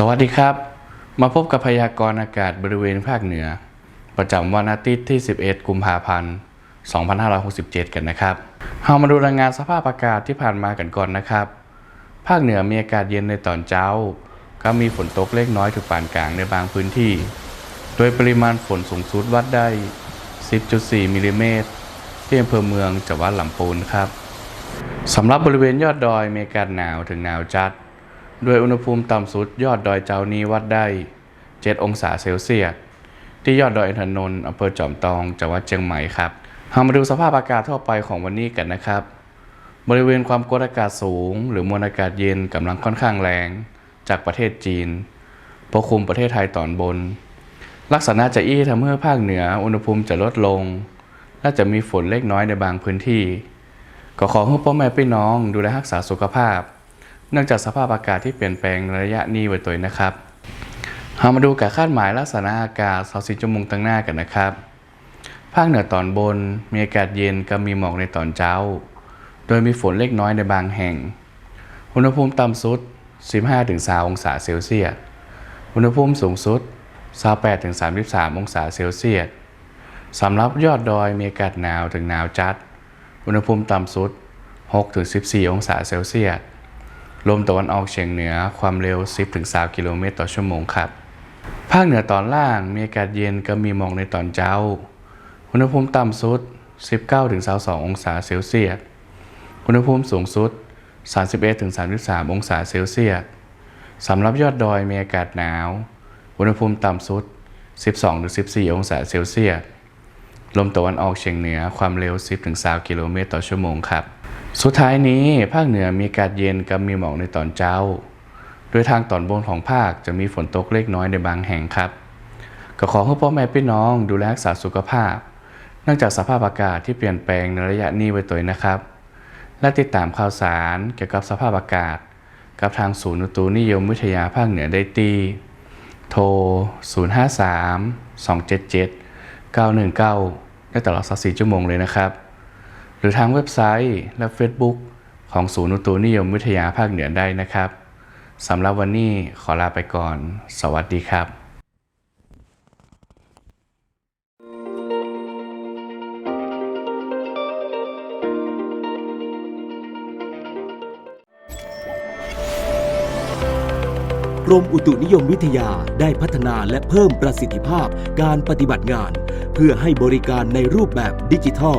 สวัสดีครับ มาพบกับพยากรณ์อากาศบริเวณภาคเหนือ ประจำวันอาทิตย์ที่ 11 กุมภาพันธ์ 2567 กันนะครับเรามาดูรายงานสภาพอากาศที่ผ่านมากันก่อนนะครับ ภาคเหนือมีอากาศเย็นในตอนเช้า ก็มีฝนตกเล็กน้อยถึงปานกลางในบางพื้นที่ โดยปริมาณฝนสูงสุดวัดได้ 10.4 มิลลิเมตรที่อำเภอเมืองจังหวัดลำพูนครับสำหรับบริเวณยอดดอยมีอากาศหนาวถึงหนาวจัด โดยอุณหภูมิต่ำสุดยอดดอยเจ้านี้วัดได้ 7 องศาเซลเซียส ที่ยอดดอยอินทนนท์อำเภอจอมทองจังหวัดเชียงใหม่ครับเรามาดูสภาพอากาศทั่วไปของวันนี้กันนะครับ บริเวณความกดอากาศสูง หรือมวลอากาศเย็นกำลังค่อนข้างแรง จากประเทศจีนปกคลุมประเทศไทยตอนบน ลักษณะจะอี้ทำให้ภาคเหนืออุณหภูมิจะลดลง และจะมีฝนเล็กน้อยในบางพื้นที่ ก็ขอให้พ่อแม่พี่น้องดูแลรักษาสุขภาพ เนื่องจากสภาพอากาศที่เปลี่ยนแปลงในระยะนี้ไว้ตัวนะครับเรามาดูการคาดหมายลักษณะอากาศ24ชั่วโมงตั้งหน้ากันนะครับ ภาคเหนือตอนบนมีอากาศเย็นกับมีหมอกในตอนเช้า โดยมีฝนเล็กน้อยในบางแห่ง อุณหภูมิต่ำสุด 15-3 องศาเซลเซียส อุณหภูมิสูงสุด 28-33 องศาเซลเซียสสำหรับยอดดอยมีอากาศหนาวถึงหนาวจัด อุณหภูมิต่ำสุด 6-14 องศาเซลเซียส ลมตะวันออกเฉียงเหนือความเร็ว 10-3กิโลเมตรต่อชั่วโมงครับ ภาคเหนือตอนล่างมีอากาศเย็นก็มีหมอกในตอนเช้า อุณหภูมิต่ำสุด 19-22 องศาเซลเซียส อุณหภูมิสูงสุด 31-33 องศาเซลเซียส สำหรับยอดดอยมีอากาศหนาว อุณหภูมิต่ำสุด 12-14 องศาเซลเซียส ลมตะวันออกเฉียงเหนือความเร็ว 10-20กิโลเมตรต่อชั่วโมงครับ สุดท้ายนี้ภาคเหนือมีอากาศเย็นกับมีหมอกในตอนเช้า โดยทางตอนบนของภาคจะมีฝนตกเล็กน้อยในบางแห่งครับ ก็ขอให้พ่อแม่พี่น้องดูแลรักษาสุขภาพ เนื่องจากสภาพอากาศที่เปลี่ยนแปลงในระยะนี้ไว้ตัวนะครับ และติดตามข่าวสารเกี่ยวกับสภาพอากาศ กับทางศูนย์อุตุนิยมวิทยาภาคเหนือได้ตีโทร 053 277 919 ได้ตลอด 24 ชั่วโมงเลยนะครับ หรือทางเว็บไซต์และ Facebook ของศูนย์อุตุนิยมวิทยาภาคเหนือได้นะครับสำหรับวันนี้ขอลาไปก่อน สวัสดีครับกรมอุตุนิยมวิทยาได้พัฒนาและเพิ่มประสิทธิภาพการปฏิบัติงาน เพื่อให้บริการในรูปแบบดิจิทัล